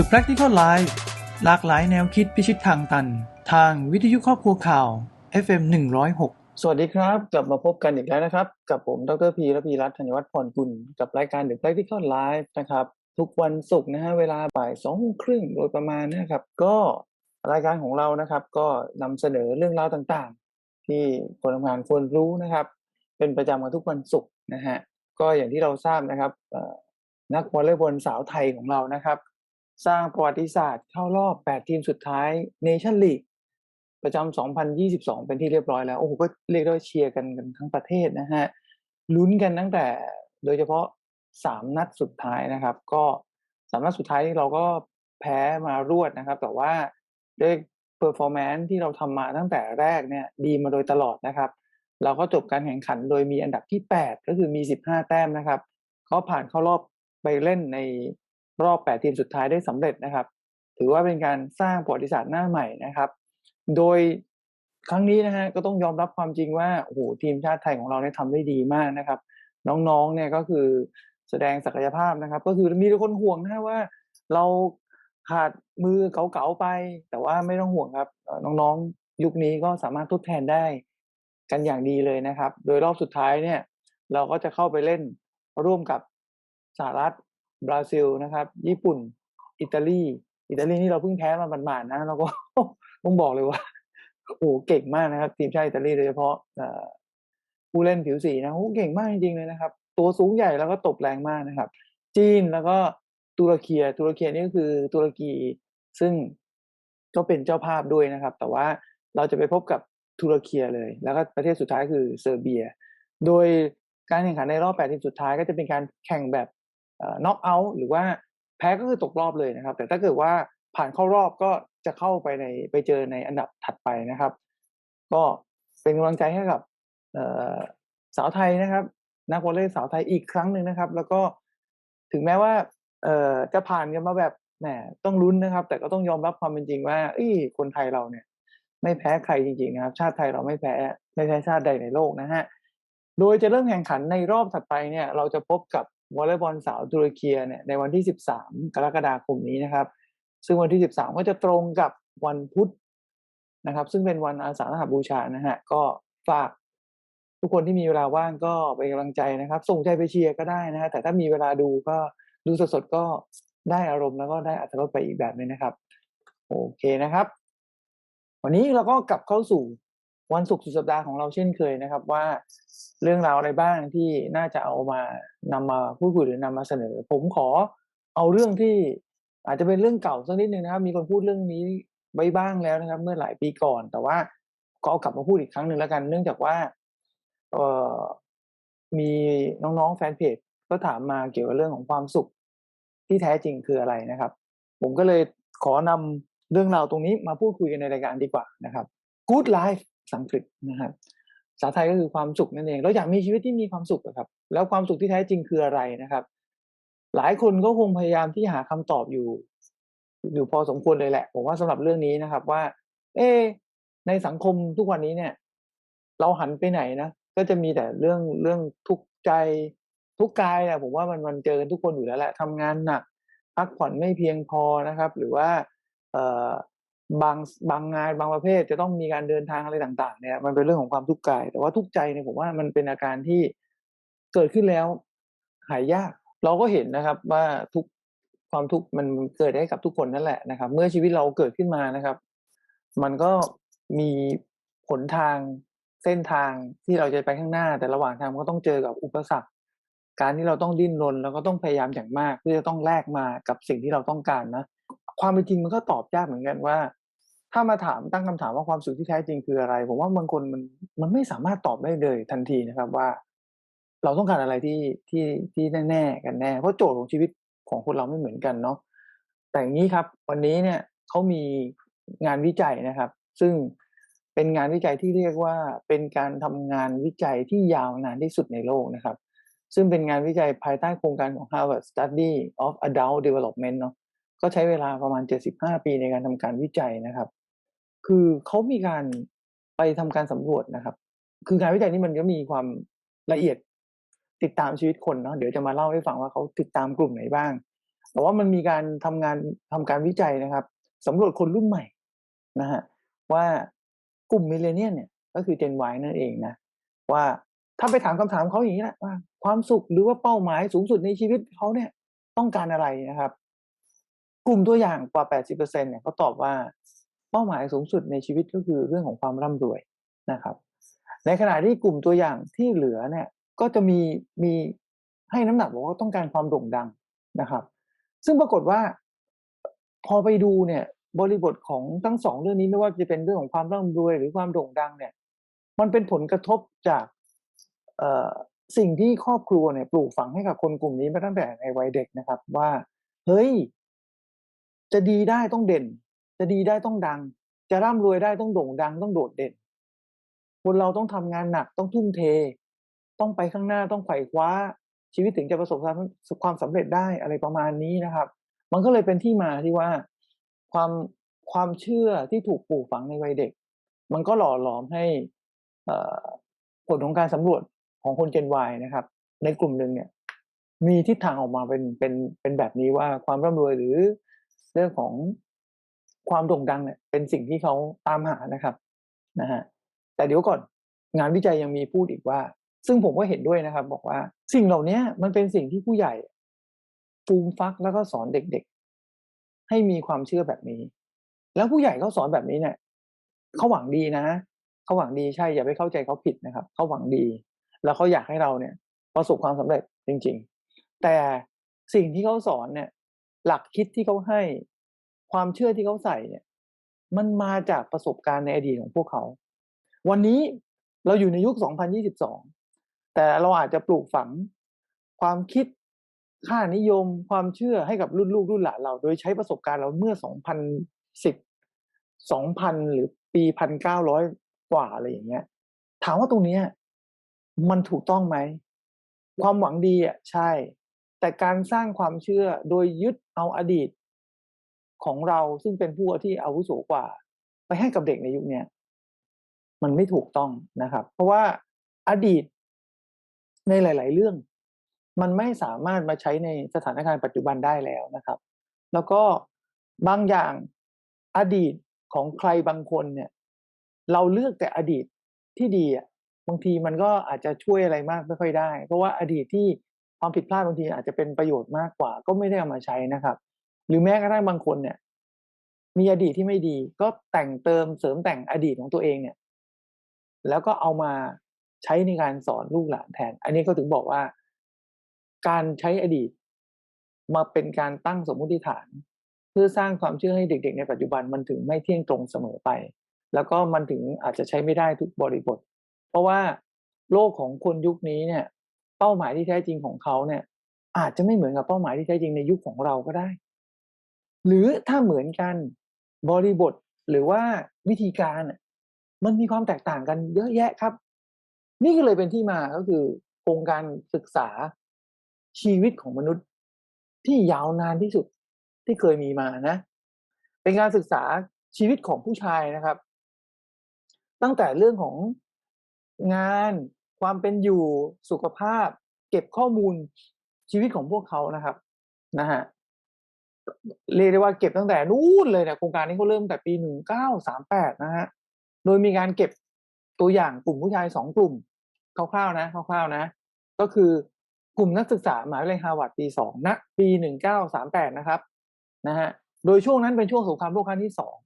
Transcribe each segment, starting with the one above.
The Practical Life หลากหลายแนวคิดพิชิตทางตัน ทางวิทยุครอบครัวข่าว FM 106 สวัสดีครับ กลับมาพบกันอีกแล้วนะครับ กับผมดรพีระพีรัตน์ธัญวัฒน์พรกุล กับรายการ The Practical Life นะครับ ทุกวันศุกร์นะฮะเวลาบ่ายสองโมงครึ่งโดยประมาณนะครับ ก็รายการของเรานะครับ ก็นำเสนอเรื่องราวต่างๆ ที่คนทำงานควรรู้นะครับ เป็นประจำกันทุกวันศุกร์นะฮะก็อย่างที่เราทราบนะครับนักวอลเลย์บอลสาวไทยของเรานะครับ สร้างประวัติศาสตร์เข้ารอบ 8 ทีมสุดท้ายเนชั่นลีกประจำ 2022 เป็นที่เรียบร้อยแล้ว โอ้โห ก็เรียกได้ว่าเชียร์กันกันทั้งประเทศนะฮะ ลุ้นกันตั้งแต่โดยเฉพาะ 3 นัดสุดท้ายนะครับ ก็สามนัดสุดท้ายนี่เราก็แพ้มารวดนะครับ แต่ว่าด้วยเ e อร์ฟอร์แมนซ์ที่เราทำมาตั้งแต่แรกเนี่ย ดีมาโดยตลอดนะครับ เราก็จบการแข่งขันโดยมีอันดับที่ 8 ก็คือมี 15 แต้มนะครับ เขาผ่านเข้ารอบไปเล่นใน รอบ 8 ทีมสุดท้ายได้สำเร็จนะครับ ถือว่าเป็นการสร้างประวัติศาสตร์หน้าใหม่นะครับ โดยครั้งนี้นะฮะก็ต้องยอมรับความจริงว่าโอ้โหทีมชาติไทยของเราเนี่ยทำได้ดีมากนะครับ น้องๆเนี่ยก็คือแสดงศักยภาพนะครับ ก็คือมีคนห่วงนะว่าเราขาดมือเก๋าๆไป แต่ว่าไม่ต้องห่วงครับน้องๆ ยุคนี้ก็สามารถทดแทนได้กันอย่างดีเลยนะครับ โดยรอบสุดท้ายเนี่ย เราก็จะเข้าไปเล่นร่วมกับสหรัฐ บราซิลนะครับ ญี่ปุ่น อิตาลี อิตาลีนี่เราเพิ่งแพ้มาหมาดๆนะเราก็ต้องบอกเลยว่าโอ้เก่งมากนะครับ ทีมชาติอิตาลีโดยเฉพาะผู้เล่นผิวสีนะโอ้เก่งมากจริงๆเลยนะครับ ตัวสูงใหญ่แล้วก็ตบแรงมากนะครับ จีนแล้วก็ตุรกีตุรกีนี่ก็คือตุรกีซึ่งก็เป็นเจ้าภาพด้วยนะครับ แต่ว่าเราจะไปพบกับตุรกีเลย แล้วก็ประเทศสุดท้ายคือเซอร์เบีย โดยการแข่งขันในรอบ 8 ทีมสุดท้ายก็จะเป็นการแข่งแบบ น็อกเอาท์หรือว่าแพ้ก็คือตกรอบเลยนะครับ แต่ถ้าเกิดว่าผ่านเข้ารอบก็จะเข้าไปในไปเจอในอันดับถัดไปนะครับ ก็เป็นกำลังใจให้กับสาวไทยนะครับ นักวอลเลย์สาวไทยอีกครั้งหนึ่งนะครับ แล้วก็ถึงแม้ว่าเออจะผ่านกันมาแบบแหมต้องลุ้นนะครับ แต่ก็ต้องยอมรับความเป็นจริงว่าเอ้ยคนไทยเราเนี่ย ไม่แพ้ใครจริงๆนะครับ ชาติไทยเราไม่แพ้ไม่แพ้ชาติใดในโลกนะฮะโดยจะเริ่มแข่งขันในรอบถัดไปเนี่ย เราจะพบกับ วอลเลย์บอลสาวตุรกีเนี่ยในวันที่ 13 กรกฎาคมนี้นะครับ ซึ่งวันที่ 13 ก็จะตรงกับวันพุธนะครับ ซึ่งเป็นวันอาสาฬหบูชานะฮะก็ฝากทุกคนที่มีเวลาว่างก็เป็นกำลังใจนะครับ ส่งใจไปเชียร์ก็ได้นะฮะแต่ถ้ามีเวลาดูก็ดูสดๆก็ได้อารมณ์แล้วก็ได้อัตรสไปอีกแบบหนึงนะครับ โอเคนะครับ วันนี้เราก็กลับเข้าสู่ วันศุกร์สุดสัปดาห์ของเราเช่นเคยนะครับว่าเรื่องราวอะไรบ้างที่น่าจะเอามานำมาพูดคุยหรือนำมาเสนอ ผมขอเอาเรื่องที่อาจจะเป็นเรื่องเก่าสักนิดนึงนะครับ มีคนพูดเรื่องนี้ไว้บ้างแล้วนะครับ เมื่อหลายปีก่อน แต่ว่าก็เอากลับมาพูดอีกครั้งหนึ่งแล้วกัน เนื่องจากว่าเออมีน้องๆแฟนเพจก็ถามมาเกี่ยวกับเรื่องของความสุขที่แท้จริงคืออะไรนะครับ ผมก็เลยขอนำเรื่องราวตรงนี้มาพูดคุยกันในรายการดีกว่านะครับ Good Life สังกฤษนะครับภาษาไทยก็คือความสุขนั่นเอง เราอยากมีชีวิตที่มีความสุขอะครับ แล้วความสุขที่แท้จริงคืออะไรนะครับ หลายคนก็คงพยายามที่หาคำตอบอยู่ อยู่พอสมควรเลยแหละ ผมว่าสำหรับเรื่องนี้นะครับ ว่า เอ ในสังคมทุกวันนี้เนี่ย เราหันไปไหนนะก็จะมีแต่เรื่องเรื่องทุกข์ใจทุกกายนี่ยผมว่ามันมันเจอกันทุกคนอยู่แล้วแหละทำงานหนัก พักผ่อนไม่เพียงพอนะครับ หรือว่าเอ่อ บางบางงานบางประเภทจะต้องมีการเดินทางอะไรต่าง ๆ เนี่ย มันเป็นเรื่องของความทุกข์กาย แต่ว่าทุกข์ใจเนี่ยผมว่ามันเป็นอาการที่เกิดขึ้นแล้ว หายยาก เราก็เห็นนะครับว่าทุกความทุกข์มันเกิดได้กับทุกคนนั่นแหละนะครับ เมื่อชีวิตเราเกิดขึ้นมานะครับ มันก็มีผลทางเส้นทางที่เราจะไปข้างหน้า แต่ระหว่างทางก็ต้องเจอกับอุปสรรค การที่เราต้องดิ้นรนแล้วก็ต้องพยายามอย่างมากเพื่อจะต้องแลกมากับสิ่งที่เราต้องการนะ ความเป็นจริงมันก็ตอบยากเหมือนกันว่า ถ้ามาถามตั้งคำถามว่าความสุขที่แท้จริงคืออะไร ผมว่าบางคนมันมันไม่สามารถตอบได้เลยทันทีนะครับว่า เราต้องการอะไรที่ที่ที่แน่ๆกันแน่ เพราะโจทย์ของชีวิตของคนเราไม่เหมือนกันเนาะแต่อย่างนี้ครับ วันนี้เนี่ยเขามีงานวิจัยนะครับ ซึ่งเป็นงานวิจัยที่เรียกว่าเป็นการทำงานวิจัยที่ยาวนานที่สุดในโลกนะครับ ซึ่งเป็นงานวิจัยภายใต้โครงการของ Harvard Study of Adult Development เนาะก็ใช้เวลาประมาณ 75 ปีในการทำการวิจัยนะครับ คือเขามีการไปทำการสำรวจนะครับ คืองานวิจัยนี้มันก็มีความละเอียดติดตามชีวิตคนเนาะเดี๋ยวจะมาเล่าให้ฟังว่าเขาติดตามกลุ่มไหนบ้าง แต่ว่ามันมีการทำงานทำการวิจัยนะครับสำรวจคนรุ่นใหม่นะฮะว่ากลุ่มมิเลเนียนเนี่ย ก็คือ Gen Y นั่นเองนะว่าถ้าไปถามคำถามเขาอย่างนี้แหละว่าความสุขหรือว่าเป้าหมายสูงสุดในชีวิตเขาเนี่ยต้องการอะไรนะครับ กลุ่มตัวอย่างกว่า 80%เนี่ยเขาตอบว่า เป้าหมายสูงสุดในชีวิตก็คือเรื่องของความร่ำรวยนะครับ ในขณะที่กลุ่มตัวอย่างที่เหลือเนี่ยก็จะมีมีให้น้ำหนักบอกว่าต้องการความโด่งดังนะครับ ซึ่งปรากฏว่าพอไปดูเนี่ยบริบทของทั้งสองเรื่องนี้ไม่ว่าจะเป็นเรื่องของความร่ำรวยหรือความโด่งดังเนี่ย มันเป็นผลกระทบจากสิ่งที่ครอบครัวเนี่ยปลูกฝังให้กับคนกลุ่มนี้มาตั้งแต่ในวัยเด็กนะครับ ว่า เฮ้ย จะดีได้ต้องเด่น จะดีได้ต้องดัง จะร่ำรวยได้ต้องโด่งดังต้องโดดเด่น คนเราต้องทำงานหนักต้องทุ่มเท ต้องไปข้างหน้าต้องไขว่คว้า ชีวิตถึงจะประสบความความสำเร็จได้อะไรประมาณนี้นะครับ มันก็เลยเป็นที่มาที่ว่าความความเชื่อที่ถูกปลูกฝังในวัยเด็ก มันก็หล่อหลอมให้ผลของการสำรวจของคน Gen Y นะครับ ในกลุ่มหนึ่งเนี่ย มีทิศทางออกมาเป็นเป็นเป็นแบบนี้ว่าความร่ำรวยหรือเรื่องของ ความโด่งดังเนี่ยเป็นสิ่งที่เขาตามหานะครับนะฮะแต่เดี๋ยวก่อนงานวิจัยยังมีพูดอีกว่า ซึ่งผมก็เห็นด้วยนะครับ บอกว่าสิ่งเหล่านี้มันเป็นสิ่งที่ผู้ใหญ่ฟูมฟักแล้วก็สอนเด็กๆ ให้มีความเชื่อแบบนี้ แล้วผู้ใหญ่เขาสอนแบบนี้เนี่ยเขาหวังดีนะเขาหวังดีใช่อย่าไปเข้าใจเขาผิดนะครับเขาหวังดี แล้วเขาอยากให้เราเนี่ยประสบความสำเร็จจริง ๆ แต่สิ่งที่เขาสอนเนี่ย หลักคิดที่เขาให้ ความเชื่อที่เขาใส่เนี่ย มันมาจากประสบการณ์ในอดีตของพวกเขา วันนี้เราอยู่ในยุค 2022 แต่เราอาจจะปลูกฝังความคิดค่านิยมความเชื่อให้กับรุ่นลูกรุ่นหลานเรา โดยใช้ประสบการณ์เราเมื่อ 2010 2000 หรือปี 1900 กว่าอะไรอย่างเงี้ย ถามว่าตรงเนี้ยมันถูกต้องไหม ความหวังดีอะใช่ แต่การสร้างความเชื่อโดยยึดเอาอดีต ของเราซึ่งเป็นผู้ที่อาวุโสกว่า ไปให้กับเด็กในยุคนี้มันไม่ถูกต้องนะครับ เพราะว่าอดีตในหลาย ๆ เรื่อง มันไม่สามารถมาใช้ในสถานการณ์ปัจจุบันได้แล้วนะครับ แล้วก็บางอย่างอดีตของใครบางคนเนี่ย เราเลือกแต่อดีตที่ดีอะบางทีมันก็อาจจะช่วยอะไรมากไม่ค่อยได้ เพราะว่าอดีตที่ความผิดพลาดบางทีอาจจะเป็นประโยชน์มากกว่า ก็ไม่ได้เอามาใช้นะครับ หรือแม้กระทั่งบางคนเนี่ย มีอดีตที่ไม่ดี ก็แต่งเติมเสริมแต่งอดีตของตัวเองเนี่ย แล้วก็เอามาใช้ในการสอนลูกหลานแทน อันนี้ก็ถึงบอกว่า การใช้อดีต มาเป็นการตั้งสมมุติฐาน เพื่อสร้างความเชื่อให้เด็ก ๆ ในปัจจุบันมันถึงไม่เที่ยงตรงเสมอไป แล้วก็มันถึงอาจจะใช้ไม่ได้ทุกบริบท เพราะว่าโลกของคนยุคนี้เนี่ย เป้าหมายที่แท้จริงของเขาเนี่ย อาจจะไม่เหมือนกับเป้าหมายที่แท้จริงในยุคของเราก็ได้ หรือถ้าเหมือนกันบริบทหรือว่าวิธีการมันมีความแตกต่างกันเยอะแยะครับ นี่ก็เลยเป็นที่มาก็คือโครงการศึกษาชีวิตของมนุษย์ ที่ยาวนานที่สุดที่เคยมีมานะ เป็นการศึกษาชีวิตของผู้ชายนะครับ ตั้งแต่เรื่องของงานความเป็นอยู่สุขภาพ เก็บข้อมูลชีวิตของพวกเขานะครับนะฮะ เรียกได้ว่าเก็บตั้งแต่นู้นเลยเนี่ยโครงการนี้เขาเริ่มแต่ปีหนึ่งเก้าสามแปดนะฮะโดยมีการเก็บตัวอย่างกลุ่มผู้ชายสองกลุ่มคร่าวๆนะคร่าวๆนะ ก็คือกลุ่มนักศึกษามหาวิทยาลัยฮาร์วาร์ดปีสองณปีหนึ่งเก้าสามแปดนะครับนะฮะโดยช่วงนั้นเป็นช่วงสงครามโลกครั้งที่สอง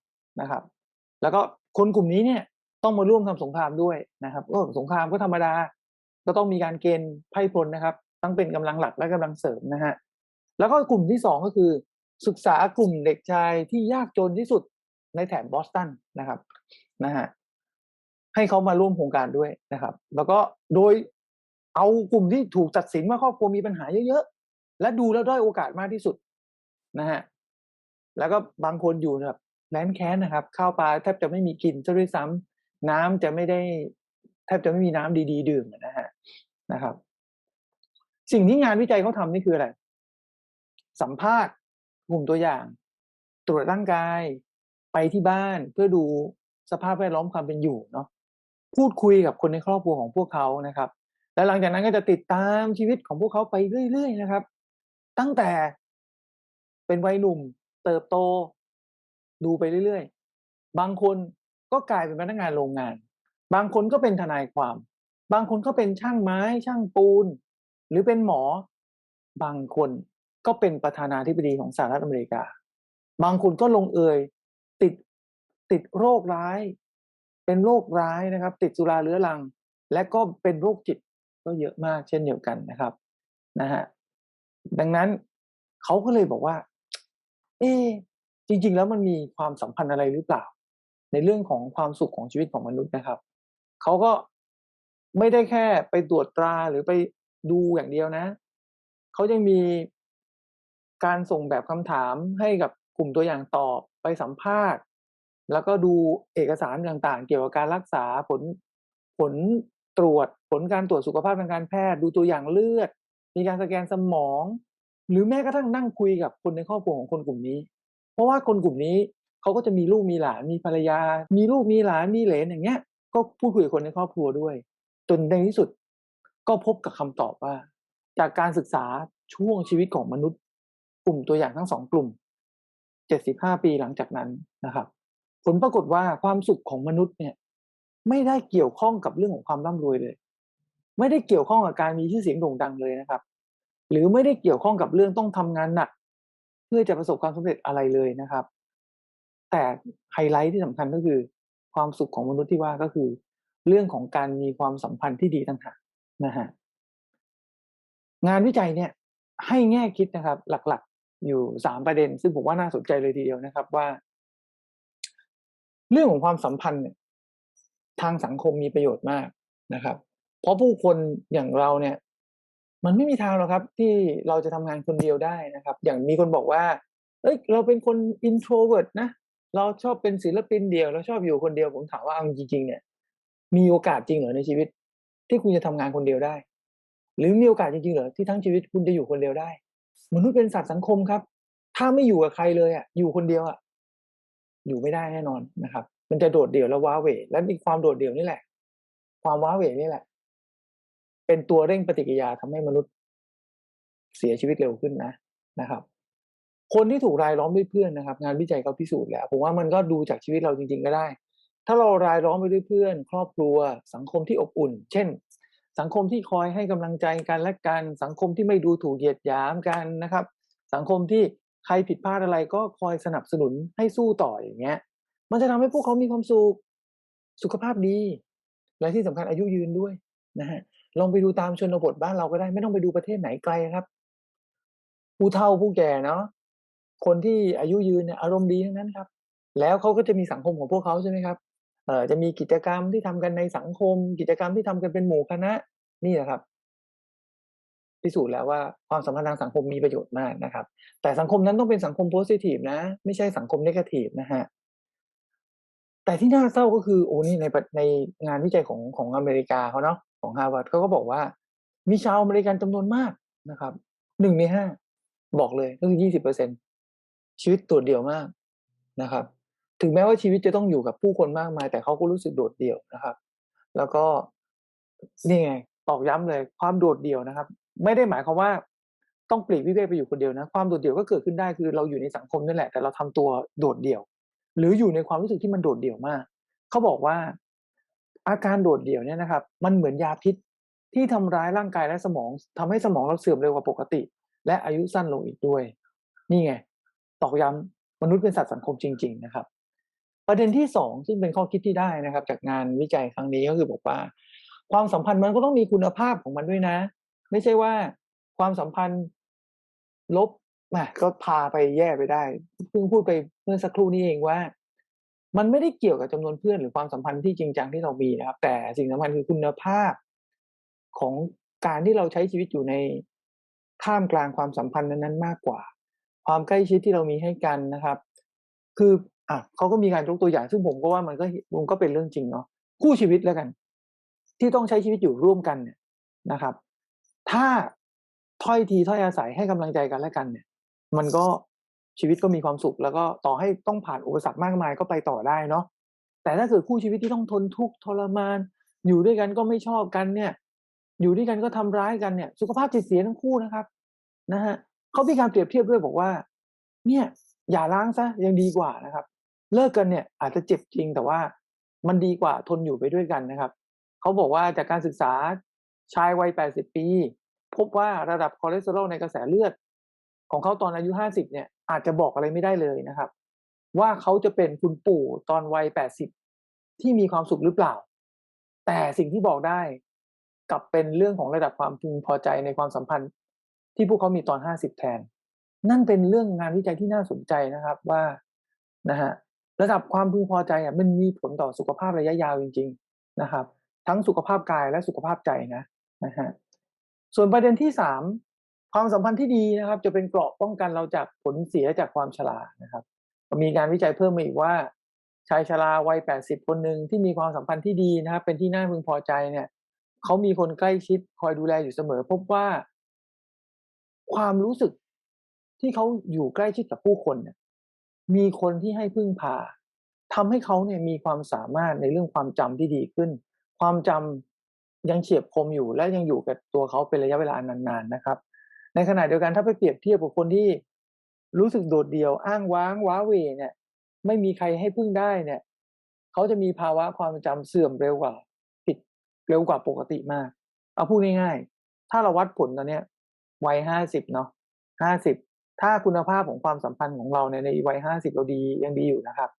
นะครับ แล้วก็คนกลุ่มนี้เนี่ยต้องมาร่วมทำสงครามด้วยนะครับก็สงครามก็ธรรมดา ก็ต้องมีการเกณฑ์ไพ่พลนะครับ ทั้งเป็นกำลังหลักและกำลังเสริมนะฮะแล้วก็กลุ่มที่สองก็คือ ศึกษากลุ่มเด็กชายที่ยากจนที่สุดในแถบบอสตันนะครับนะฮะให้เขามาร่วมโครงการด้วยนะครับ แล้วก็โดยเอากลุ่มที่ถูกตัดสินว่าครอบครัวมีปัญหาเยอะๆ และดูแล้วด้โอกาสมากที่สุดนะฮะแล้วก็บางคนอยู่แบบแร้นแค้นนะครับข้าวปลาแทบจะไม่มีกินซะด้วยซ้ำน้ำจะไม่ได้แทบจะไม่มีน้ำดี ๆ ดื่มนะฮะนะครับ สิ่งที่งานวิจัยเขาทำนี่คืออะไร สัมภาษณ์ กลุ่มตัวอย่าง ตรวจร่างกายไปที่บ้านเพื่อดูสภาพแวดล้อมความเป็นอยู่เนาะพูดคุยกับคนในครอบครัวของพวกเขานะครับ และหลังจากนั้นก็จะติดตามชีวิตของพวกเขาไปเรื่อย ๆ นะครับ ตั้งแต่เป็นวัยหนุ่ม เติบโต ดูไปเรื่อยๆ บางคนก็กลายเป็นพนักงานโรงงาน บางคนก็เป็นทนายความ บางคนก็เป็นช่างไม้ ช่างปูน หรือเป็นหมอ บางคน ก็เป็นประธานาธิบดีของสหรัฐอเมริกา บางคนก็ลงเอยติดติดโรคร้าย เป็นโรคร้ายนะครับ ติดสุราเรื้อรัง และก็เป็นโรคจิตก็เยอะมากเช่นเดียวกันนะครับนะฮะดังนั้นเขาก็เลยบอกว่า เอ๊จริง ๆ แล้วมันมีความสัมพันธ์อะไรหรือเปล่า ในเรื่องของความสุขของชีวิตของมนุษย์นะครับเขาก็ไม่ได้แค่ไปตรวจตราหรือไปดูอย่างเดียวนะเขายังมี การส่งแบบคำถามให้กับกลุ่มตัวอย่างตอบไปสัมภาษณ์ แล้วก็ดูเอกสารต่างๆ เกี่ยวกับการรักษาผลผลตรวจผลการตรวจสุขภาพทางการแพทย์ ดูตัวอย่างเลือด มีการสแกนสมอง หรือแม้กระทั่งนั่งคุยกับคนในครอบครัวของคนกลุ่มนี้ เพราะว่าคนกลุ่มนี้เขาก็จะมีลูกมีหลานมีภรรยา มีลูกมีหลานมีเหลนอย่างเงี้ย ก็พูดคุยกับคนในครอบครัวด้วย จนในที่สุดก็พบกับคำตอบว่า จากการศึกษาช่วงชีวิตของมนุษย์ กลุ่มตัวอย่างทั้งสองกลุ่ม 75 ปีหลังจากนั้นนะครับ ผลปรากฏว่าความสุขของมนุษย์เนี่ย ไม่ได้เกี่ยวข้องกับเรื่องของความร่ำรวยเลย ไม่ได้เกี่ยวข้องกับการมีชื่อเสียงโด่งดังเลยนะครับ หรือไม่ได้เกี่ยวข้องกับเรื่องต้องทำงานหนัก เพื่อจะประสบความสำเร็จอะไรเลยนะครับ แต่ไฮไลท์ที่สำคัญก็คือ ความสุขของมนุษย์ที่ว่าก็คือ เรื่องของการมีความสัมพันธ์ที่ดีต่างหากนะฮะงานวิจัยเนี่ยให้แง่คิดนะครับ หลักๆ อยู่สามประเด็น ซึ่งผมว่าน่าสนใจเลยทีเดียวนะครับว่า เรื่องของความสัมพันธ์เนี่ยทางสังคมมีประโยชน์มากนะครับ เพราะผู้คนอย่างเราเนี่ย มันไม่มีทางหรอกครับ ที่เราจะทำงานคนเดียวได้นะครับ อย่างมีคนบอกว่า เอ้ย เราเป็นคน introvert นะเราชอบเป็นศิลปินเดียวเราชอบอยู่คนเดียวผมถามว่าเอาจริงๆเนี่ย มีโอกาสจริงเหรอในชีวิต ที่คุณจะทำงานคนเดียวได้ หรือมีโอกาสจริงๆเหรอที่ทั้งชีวิตคุณจะอยู่คนเดียวได้ มนุษย์เป็นสัตว์สังคมครับ ถ้าไม่อยู่กับใครเลยอะ อยู่คนเดียวอะ อยู่ไม่ได้แน่นอนนะครับ มันจะโดดเดี่ยวและว้าเหวและมีความโดดเดี่ยวนี่แหละ ความว้าเหวนี่แหละ เป็นตัวเร่งปฏิกิริยาทำให้มนุษย์เสียชีวิตเร็วขึ้นนะนะครับ คนที่ถูกรายล้อมด้วยเพื่อนนะครับ งานวิจัยเขาพิสูจน์แล้วผมว่ามันก็ดูจากชีวิตเราจริง ๆ ก็ได้ ถ้าเรารายล้อมไปด้วยเพื่อน ครอบครัวสังคมที่อบอุ่น เช่น สังคมที่คอยให้กำลังใจกันและกันสังคมที่ไม่ดูถูกเหยียดหยามกันนะครับ สังคมที่ใครผิดพลาดอะไรก็คอยสนับสนุนให้สู้ต่ออย่างเงี้ย มันจะทำให้พวกเขามีความสุขสุขภาพดี และที่สำคัญอายุยืนด้วยนะฮะลองไปดูตามชนบทบ้านเราก็ได้ ไม่ต้องไปดูประเทศไหนไกลครับ ผู้เฒ่าผู้แก่เนาะคนที่อายุยืนเนี่ยอารมณ์ดีทั้งนั้นครับ แล้วเขาก็จะมีสังคมของพวกเขาใช่ไหมครับ เอ่อจะมีกิจกรรมที่ทำกันในสังคม กิจกรรมที่ทำกันเป็นหมู่คณะนี่แหละครับ พิสูจน์แล้วว่าความสัมพันธ์ทางสังคมมีประโยชน์มากนะครับ แต่สังคมนั้นต้องเป็นสังคมโพสิทีฟนะ ไม่ใช่สังคมเนกาทีฟนะฮะแต่ที่น่าเศร้าก็คือโอ้นี่ในในงานวิจัยของของอเมริกาเขาเนาะของฮาร์วาร์ดเขาก็บอกว่า มีชาวอเมริกันจำนวนมากนะครับหนึ่งในห้าบอกเลยก็คือยี่สิบเปอร์เซ็นชีวิตโดดเดียวมากนะครับ ถึงแม้ว่าชีวิตจะต้องอยู่กับผู้คนมากมาย แต่เขาก็รู้สึกโดดเดี่ยวนะครับ แล้วก็นี่ไงตอกย้ำเลยความโดดเดี่ยวนะครับ ไม่ได้หมายความว่าต้องปลีกวิเวกไปอยู่คนเดียวนะ ความโดดเดี่ยวก็เกิดขึ้นได้คือเราอยู่ในสังคมนั่นแหละแต่เราทำตัวโดดเดี่ยว หรืออยู่ในความรู้สึกที่มันโดดเดี่ยวมากเขาบอกว่าอาการโดดเดี่ยวเนี่ยนะครับ มันเหมือนยาพิษที่ทำร้ายร่างกายและสมองทำให้สมองเราเสื่อมเร็วกว่าปกติ และอายุสั้นลงอีกด้วย นี่ไงตอกย้ำมนุษย์เป็นสัตว์สังคมจริง ๆ นะครับ ประเด็นที่สองซึ่งเป็นข้อคิดที่ได้นะครับ จากงานวิจัยครั้งนี้ก็คือบอกว่า ความสัมพันธ์มันก็ต้องมีคุณภาพของมันด้วยนะ ไม่ใช่ว่าความสัมพันธ์ลบมก็พาไปแย่ไปได้เพิ่งพูดไปเมื่อสักครู่นี้เองว่า มันไม่ได้เกี่ยวกับจำนวนเพื่อนหรือความสัมพันธ์ที่จริงจังที่เรามีนะครับ แต่สิ่งสำคัญคือคุณภาพของการที่เราใช้ชีวิตอยู่ในท่ามกลางความสัมพันธ์นั้นๆมากกว่า ความใกล้ชิดที่เรามีให้กันนะครับ คือ อะเขาก็มีการยกตัวอย่าง ซึ่งผมก็ว่ามันก็มันก็เป็นเรื่องจริงเนาะคู่ชีวิตแล้วกัน ที่ต้องใช้ชีวิตอยู่ร่วมกันเนี่ยนะครับ ถ้าถ้อยทีถ้อยอาศัยให้กำลังใจกันและกันเนี่ย มันก็ชีวิตก็มีความสุข แล้วก็ต่อให้ต้องผ่านอุปสรรคมากมายก็ไปต่อได้เนาะแต่ถ้าเกิดคู่ชีวิตที่ต้องทนทุกข์ทรมาน อยู่ด้วยกันก็ไม่ชอบกันเนี่ย อยู่ด้วยกันก็ทำร้ายกันเนี่ย สุขภาพจิตเสียทั้งคู่นะครับนะฮะเขามีการเปรียบเทียบด้วยบอกว่า เนี่ย อย่าล้างซะยังดีกว่านะครับ เลิกกันเนี่ยอาจจะเจ็บจริงแต่ว่ามันดีกว่าทนอยู่ไปด้วยกันนะครับ เขาบอกว่าจากการศึกษาชายวัย 80 ปี พบว่าระดับคอเลสเตอรอลในกระแสเลือด ของเขาตอนอายุ 50 เนี่ย อาจจะบอกอะไรไม่ได้เลยนะครับ ว่าเขาจะเป็นคุณปู่ตอนวัย 80 ที่มีความสุขหรือเปล่า แต่สิ่งที่บอกได้กลับเป็นเรื่องของระดับความพึงพอใจในความสัมพันธ์ ที่พวกเขามีตอน 50 แทน นั่นเป็นเรื่องงานวิจัยที่น่าสนใจนะครับว่านะฮะ ระดับความพึงพอใจอะมันมีผลต่อสุขภาพระยะยาวจริง ๆนะครับ ทั้งสุขภาพกายและสุขภาพใจนะนะฮะส่วนประเด็นที่สามความสัมพันธ์ที่ดีนะครับ จะเป็นเกราะป้องกันเราจากผลเสียจากความชรานะครับมีการวิจัยเพิ่มมาอีกว่าชายชราวัย 80 คนหนึ่งที่มีความสัมพันธ์ที่ดีนะครับ เป็นที่น่าพึงพอใจเนี่ยเขามีคนใกล้ชิดคอยดูแลอยู่เสมอ พบว่า ความรู้สึกที่เขาอยู่ใกล้ชิดกับผู้คนเนี่ย มีคนที่ให้พึ่งพาทำให้เขาเนี่ยมีความสามารถในเรื่องความจำที่ดีขึ้น ความจำยังเฉียบคมอยู่และยังอยู่กับตัวเขาเป็นระยะเวลานานๆนะครับ ในขณะเดียวกันถ้าไปเปรียบเทียบกับคนที่รู้สึกโดดเดี่ยวอ้างว้างว้าเหวเนี่ย ไม่มีใครให้พึ่งได้เนี่ยเขาจะมีภาวะความจำเสื่อมเร็วกว่าผิดเร็วกว่าปกติมาก เอาพูดง่ายๆถ้าเราวัดผลตอนเนี้ยวัยห้าสิบเนาะห้าสิบ ถ้าคุณภาพของความสัมพันธ์ของเราเนี่ยในวัยห้าสิบเราดียังดีอยู่นะครับ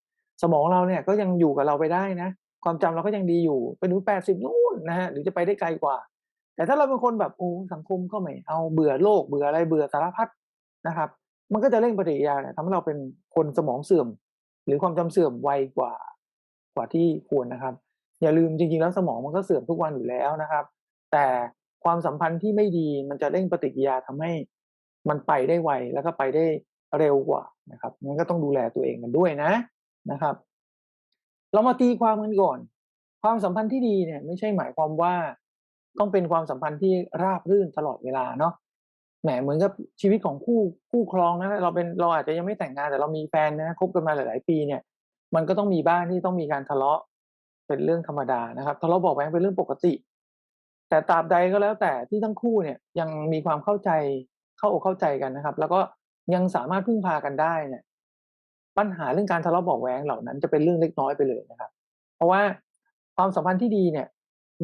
สมองเราเนี่ยก็ยังอยู่กับเราไปได้นะ ความจำเราก็ยังดีอยู่ไปถึงแปดสิบนู่นนะฮะหรือจะไปได้ไกลกว่า แต่ถ้าเราเป็นคนแบบโอ้สังคมก็ไม่เอาเบื่อโลกเบื่ออะไรเบื่อสารพัดนะครับ มันก็จะเร่งปฏิกิริยาเนี่ยทำให้เราเป็นคนสมองเสื่อม หรือความจำเสื่อมไวกว่ากว่าที่ควรนะครับ อย่าลืมจริงๆแล้วสมองมันก็เสื่อมทุกวันอยู่แล้วนะครับ แต่ความสัมพันธ์ที่ไม่ดีมันจะเร่งปฏิกิริยาทำให้ มันไปได้ไวแล้วก็ไปได้เร็วกว่านะครับงั้นก็ต้องดูแลตัวเองกันด้วยนะนะครับ เรามาตีความกันก่อน ความสัมพันธ์ที่ดีเนี่ย ไม่ใช่หมายความว่า ต้องเป็นความสัมพันธ์ที่ราบรื่นตลอดเวลาเนาะแหมเหมือนกับชีวิตของคู่คู่ครองนะเราเป็นเราอาจจะยังไม่แต่งงานแต่เรามีแฟนนะคบกันมาหลาย ๆ ปีเนี่ย มันก็ต้องมีบ้างที่ต้องมีการทะเลาะเป็นเรื่องธรรมดานะครับทะเลาะเบอกแว้งเป็นเรื่องปกติ แต่ตราบใดก็แล้วแต่ที่ทั้งคู่เนี่ยยังมีความเข้าใจ เข้าอกเข้าใจกันนะครับ แล้วก็ยังสามารถพึ่งพากันได้เนี่ย ปัญหาเรื่องการทะเลาะเบอกแว้งเหล่านั้นจะเป็นเรื่องเล็กน้อยไปเลยนะครับ เพราะว่าความสัมพันธ์ที่ดีเนี่ย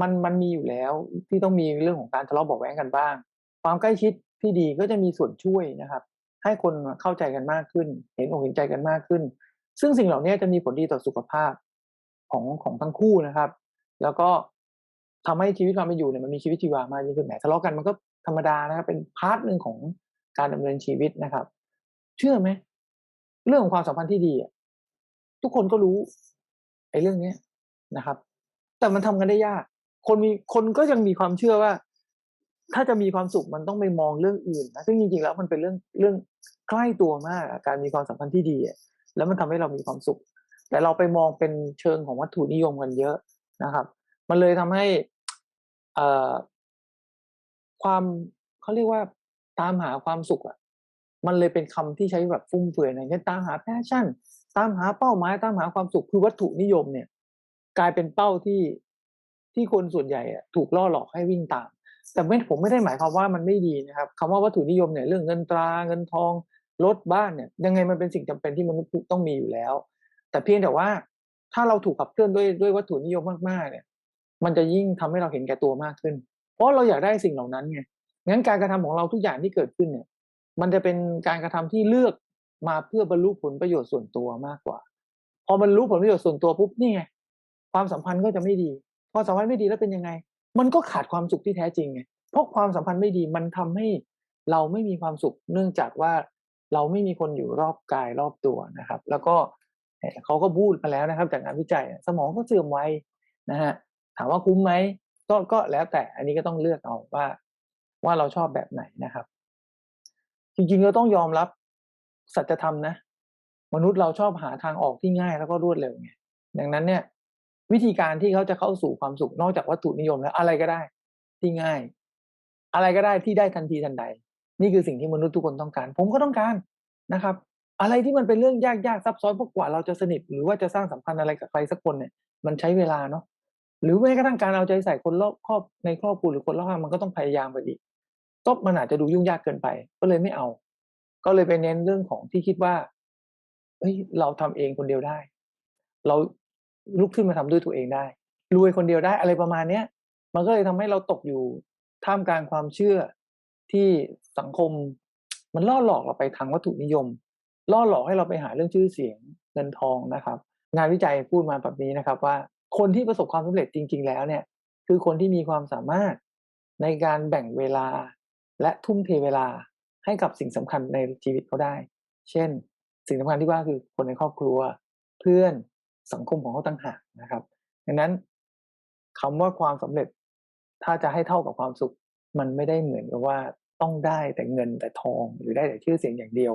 มันมันมีอยู่แล้วที่ต้องมีเรื่องของการทะเลาะเบอกแว้งกันบ้าง ความใกล้ชิดที่ดีก็จะมีส่วนช่วยนะครับ ให้คนเข้าใจกันมากขึ้น เห็นอกเห็นใจกันมากขึ้น ซึ่งสิ่งเหล่านี้จะมีผลดีต่อสุขภาพของของทั้งคู่นะครับ แล้วก็ทำให้ชีวิตความเป็นอยู่เนี่ยมันมีชีวิตชีวามากยิ่งขึ้นแหมทะเลาะกันมันก็ ธรรมดานะครับเป็นพาร์ทหนึ่งของการดำเนินชีวิตนะครับ เชื่อไหมเรื่องของความสัมพันธ์ที่ดีทุกคนก็รู้ไอ้เรื่องเนี้ยนะครับ แต่มันทำกันได้ยาก คนมีคนก็ยังมีความเชื่อว่า ถ้าจะมีความสุขมันต้องไปมองเรื่องอื่นนะซึ่งจริงๆแล้วมันเป็นเรื่องเรื่องใกล้ตัวมากการมีความสัมพันธ์ที่ดีแล้วมันทำให้เรามีความสุข แต่เราไปมองเป็นเชิงของวัตถุนิยมกันเยอะนะครับ มันเลยทำให้เอ่อ ความเขาเรียกว่าตามหาความสุขอะมันเลยเป็นคำที่ใช้แบบฟุ่มเฟือยนะเช่นตามหาแพชชั่น ตามหาเป้าหมายตามหาความสุขคือวัตถุนิยมเนี่ย กลายเป็นเป้าที่ที่คนส่วนใหญ่อะถูกล่อหลอกให้วิ่งตาม แต่ไม่ผมไม่ได้หมายความว่ามันไม่ดีนะครับคำว่าวัตถุนิยมเนี่ยเรื่องเงินตราเงินทองรถบ้านเนี่ย ยังไงมันเป็นสิ่งจำเป็นที่มนุษย์ต้องมีอยู่แล้ว แต่เพียงแต่ว่าถ้าเราถูกขับเคลื่อนด้วยด้วยวัตถุนิยมมากๆเนี่ย มันจะยิ่งทำให้เราเห็นแก่ตัวมากขึ้น ราะเราอยากได้สิ่งเหล่านั้นไงงั้นการกระทำของเราทุกอย่างที่เกิดขึ้นเนี่ย มันจะเป็นการกระทำที่เลือกมาเพื่อบรรลุผลประโยชน์ส่วนตัวมากกว่า พอบรรลุผลประโยชน์ส่วนตัวปุ๊บนี่ไงความสัมพันธ์ก็จะไม่ดีพอสัมพันธ์ไม่ดีแล้วเป็นยังไง มันก็ขาดความสุขที่แท้จริงไงเพราะความสัมพันธ์ไม่ดีมันทำให้เราไม่มีความสุข เนื่องจากว่าเราไม่มีคนอยู่รอบกายรอบตัวนะครับ แล้วก็เขาก็พูดมาแล้วนะครับ จากงานวิจัย สมองก็เสื่อมไวนะฮะถามว่าคุ้มไหม ก็ก็แล้วแต่อันนี้ก็ต้องเลือกเอาว่า ว่าเราชอบแบบไหนนะครับ จริงๆเราต้องยอมรับสัจธรรมนะ มนุษย์เราชอบหาทางออกที่ง่ายแล้วก็รวดเร็วไงดังนั้นเนี่ย วิธีการที่เขาจะเข้าสู่ความสุขนอกจากวัตถุนิยมแล้ว อะไรก็ได้ที่ง่าย อะไรก็ได้ที่ได้ทันทีทันใด นี่คือสิ่งที่มนุษย์ทุกคนต้องการ ผมก็ต้องการนะครับ อะไรที่มันเป็นเรื่องยากๆซับซ้อนพวกกว่าเราจะสนิทหรือว่าจะสร้างสัมพันธ์อะไรกับใครสักคนเนี่ย มันใช้เวลาเนาะ หรือแม้กระทั่งการเอาใจใส่คนรอบครอบในครอบครัวหรือคนรอบข้างมันก็ต้องพยายามไปอีกก็มันอาจจะดูยุ่งยากเกินไป ก็เลยไม่เอา ก็เลยไปเน้นเรื่องของที่คิดว่าเฮ้ยเราทำเองคนเดียวได้ เราลุกขึ้นมาทำด้วยตัวเองได้รวยคนเดียวได้อะไรประมาณเนี้ย มันก็เลยทำให้เราตกอยู่ท่ามกลางความเชื่อที่สังคมมันล่อหลอกเราไปทางวัตถุนิยม ล่อหลอกให้เราไปหาเรื่องชื่อเสียงเงินทองนะครับ งานวิจัยพูดมาแบบนี้นะครับว่า คนที่ประสบความสำเร็จจริง ๆ แล้วเนี่ย คือคนที่มีความสามารถในการแบ่งเวลาและทุ่มเทเวลาให้กับสิ่งสำคัญในชีวิตเขาได้ เช่น สิ่งสำคัญที่ว่าคือคนในครอบครัว เพื่อนสังคมของเขาต่างหากนะครับดังนั้นคำว่าความสำเร็จถ้าจะให้เท่ากับความสุข มันไม่ได้เหมือนกับว่าต้องได้แต่เงินแต่ทองหรือได้แต่ชื่อเสียงอย่างเดียว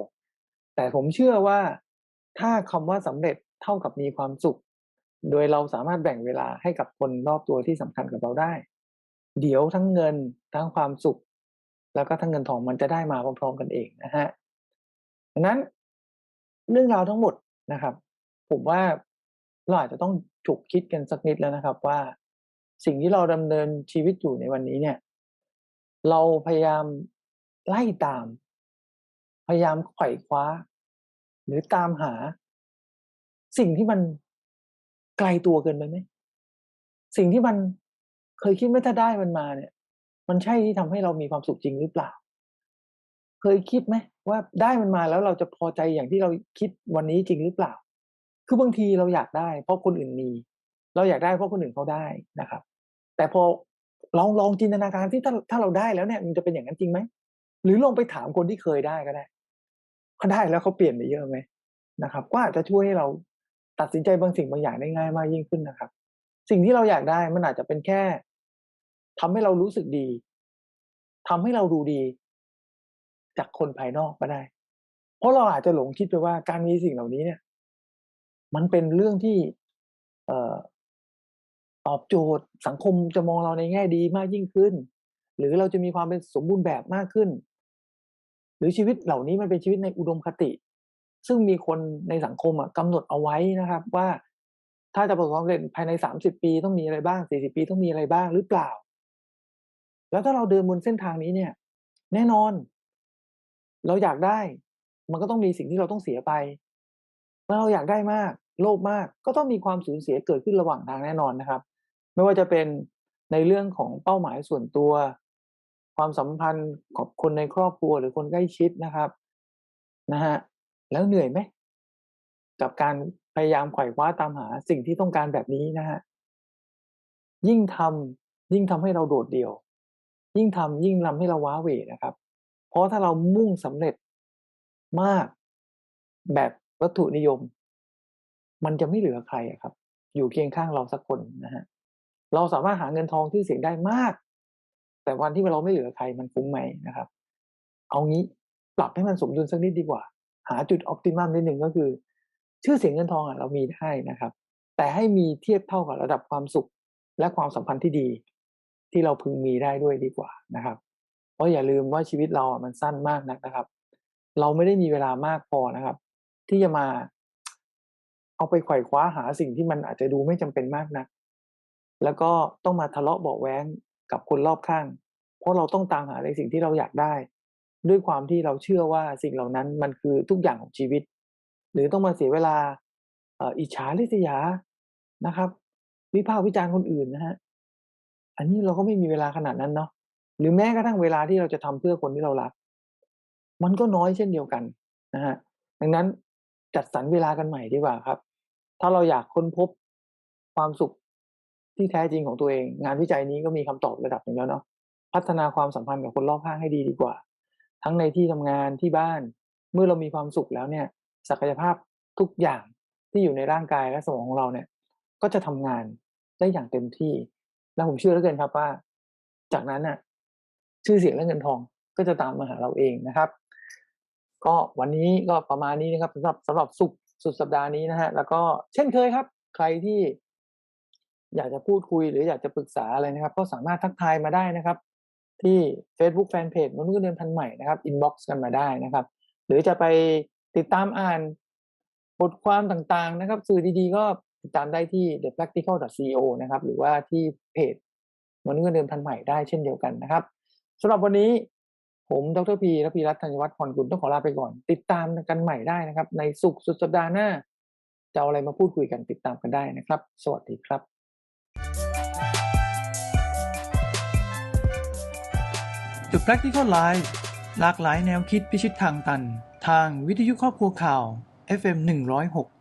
แต่ผมเชื่อว่าถ้าคำว่าสำเร็จเท่ากับมีความสุข โดยเราสามารถแบ่งเวลาให้กับคนรอบตัวที่สำคัญกับเราได้ เดี๋ยวทั้งเงินทั้งความสุข แล้วก็ทั้งเงินทองมันจะได้มาพร้อมๆกันเองนะฮะดังนั้นเรื่องราวทั้งหมดนะครับ ผมว่าเราอาจจะต้องฉุกคิดกันสักนิดแล้วนะครับว่าสิ่งที่เราดำเนินชีวิตอยู่ในวันนี้เนี่ย เราพยายามไล่ตาม พยายามไขว่คว้า หรือตามหา สิ่งที่มัน ไกลตัวเกินไปไหมสิ่งที่มันเคยคิดว่ถ้าได้มันมาเนี่ย มันใช่ที่ทำให้เรามีความสุขจริงหรือเปล่า เคยคิดไหมว่าได้มันมาแล้วเราจะพอใจอย่างที่เราคิดวันนี้จริงหรือเปล่า คือบางทีเราอยากได้ เพราะคนอื่นมี เราอยากได้เพราะคนอื่นเขาได้นะครับ แต่พอลองลองจินตนาการที่ถ้าถ้าเราได้แล้วเนี่ยมันจะเป็นอย่างนั้นจริงไหมหรือลองไปถามคนที่เคยได้ก็ได้เขาได้แล้วเขาเปลี่ยนไปเยอะไหมนะครับ ก็อาจจะช่วยให้เรา ตัดสินใจบางสิ่งบางอย่างได้ง่ายมากยิ่งขึ้นนะครับ สิ่งที่เราอยากได้มันอาจจะเป็นแค่ทำให้เรารู้สึกดีทำให้เราดูดี จากคนภายนอกก็ได้ เพราะเราอาจจะหลงคิดไปว่าการมีสิ่งเหล่านี้เนี่ย มันเป็นเรื่องที่ เอ่อตอบโจทย์สังคมจะมองเราในแง่ดีมากยิ่งขึ้น หรือเราจะมีความเป็นสมบูรณ์แบบมากขึ้น หรือชีวิตเหล่านี้มันเป็นชีวิตในอุดมคติ ซึ่งมีคนในสังคมอะกำหนดเอาไว้นะครับ ว่าถ้าจะประสบความสำเร็จภายในสามสิบปีต้องมีอะไรบ้างสี่สิบปีต้องมีอะไรบ้างหรือเปล่า แล้วถ้าเราเดินบนเส้นทางนี้เนี่ย แน่นอน เราอยากได้ มันก็ต้องมีสิ่งที่เราต้องเสียไปเมื่อเราอยากได้มาก โลภมากก็ต้องมีความสูญเสียเกิดขึ้นระหว่างทางแน่นอนนะครับ ไม่ว่าจะเป็นในเรื่องของเป้าหมายส่วนตัว ความสัมพันธ์กับคนในครอบครัวหรือคนใกล้ชิดนะครับนะฮะ แล้วเหนื่อยไหมกับการพยายามไขว่คว้าตามหาสิ่งที่ต้องการแบบนี้นะฮะยิ่งทำยิ่งทำให้เราโดดเดี่ยว ยิ่งทำยิ่งทำให้เราว้าเหวนะครับ เพราะถ้าเรามุ่งสำเร็จมากแบบวัตถุนิยม มันจะไม่เหลือใครครับ อยู่เคียงข้างเราสักคนนะฮะเราสามารถหาเงินทองที่เสียงได้มาก แต่วันที่เราไม่เหลือใครมันคุ้มไหมนะครับ เอางี้ปรับให้มันสมดุลสักนิดดีกว่า หาจุดออ t ติมัมนิดหนึ่งก็คือ ชื่อเสียงเงินทองอะเรามีได้นะครับ แต่ให้มีเทียบเท่ากับระดับความสุข และความสัมพันธ์ที่ดี ที่เราพึงมีได้ด้วยดีกว่านะครับ เพราะอย่าลืมว่าชีวิตเราอะมันสั้นมากนักนะครับ เราไม่ได้มีเวลามากพอนะครับ ที่จะมา เอาไปไขว่คว้าหาสิ่งที่มันอาจจะดูไม่จำเป็นมากนัก แล้วก็ต้องมาทะเลาะเบาแว้งกับคนรอบข้าง เพราะเราต้องตามหาในสิ่งที่เราอยากได้ ด้วยความที่เราเชื่อว่าสิ่งเหล่านั้นมันคือทุกอย่างของชีวิต หรือต้องมาเสียเวลาอิจฉาริษยานะครับ วิพากษ์วิจารณ์คนอื่นนะฮะอันนี้เราก็ไม่มีเวลาขนาดนั้นเนาะหรือแม้กระทั่งเวลาที่เราจะทำเพื่อคนที่เรารัก มันก็น้อยเช่นเดียวกันนะฮะดังนั้นจัดสรรเวลากันใหม่ดีกว่าครับ ถ้าเราอยากค้นพบความสุขที่แท้จริงของตัวเอง งานวิจัยนี้ก็มีคำตอบระดับหนึ่งแล้วเนาะพัฒนาความสัมพันธ์กับคนรอบข้างให้ดีดีกว่า ทั้งในที่ทำงานที่บ้าน เมื่อเรามีความสุขแล้วเนี่ยศักยภาพทุกอย่างที่อยู่ในร่างกายและสมองของเราเนี่ย ก็จะทำงานได้อย่างเต็มที่ และผมเชื่อเหลือเกินครับว่า จากนั้นน่ะ ชื่อเสียงและเงินทองก็จะตามมาหาเราเองนะครับ ก็วันนี้ก็ประมาณนี้นะครับสำหรับสำหรับสุขสุดสัปดาห์นี้นะฮะแล้วก็เช่นเคยครับ ใครที่อยากจะพูดคุยหรืออยากจะปรึกษาอะไรนะครับ ก็สามารถทักทายมาได้นะครับ ที่ Facebook Fanpage มนุษย์เงินเดือนพันใหม่นะครับอินบ็อกซ์กันมาได้นะครับ หรือจะไปติดตามอ่านบทความต่างๆนะครับ สื่อดีๆ ก็ติดตามได้ที่ thepractical.co นะครับ หรือว่าที่เพจมนุษย์เงินเดือนพันใหม่ได้เช่นเดียวกันนะครับสำหรับวันนี้ผมดรพีรพีรัตน์ธัญวัฒน์พรกุลต้องขอลาไปก่อน ติดตามกันใหม่ได้นะครับ ในสุขสุดสัปดาห์หน้า จะเอาอะไรมาพูดคุยกันติดตามกันได้นะครับ สวัสดีครับ The Practical Life หลากหลายแนวคิดพิชิตทางตัน ทางวิทยุครอบครัวข่าว FM 106